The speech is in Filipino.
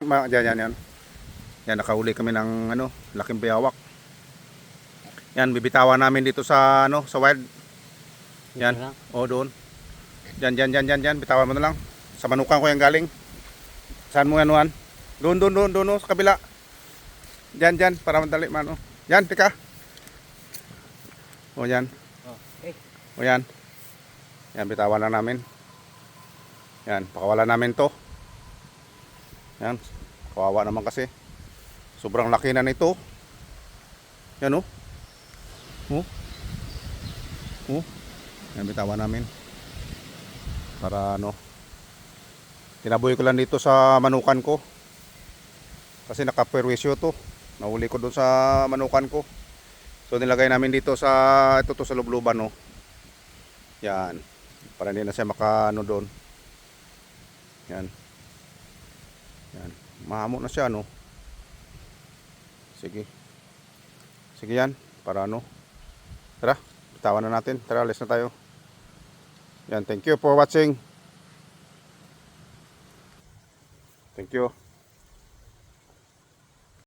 Yan, yan, yan. Yan, nakahuli kami ng ano, laking bayawak. Yan, bibitawan namin dito sa ano, sa wild. Yan. O, doon. Yan, yan, yan, yan, yan. Bitawan mo na lang. Sa manukan ko yung galing. Saan mo yan, Juan? Doon, doon, doon, doon, oh, sa kabila. Yan, yan, para madali man, oh. Yan, tika. O, yan. Oh, eh. O, yan. Yan, bitawan na namin. Yan, pakawalan namin to. Yan, kawawa naman kasi. Sobrang laki na nito. Yan, oh. Oh. Oh. Yan, bitawan namin. Para ano. Tinaboy ko lang dito sa manukan ko. Kasi nakaperwisyo to. Nahuli ko doon sa manukan ko. So nilagay namin dito sa ito to sa lubluban no. Yan. Para hindi na siya makaano doon. Yan. Yan. Mahamo na siya no. Sige. Sige yan. Para ano. Tara. Bitawan na natin. Tara, alis na tayo. Yan. Thank you for watching. Thank you.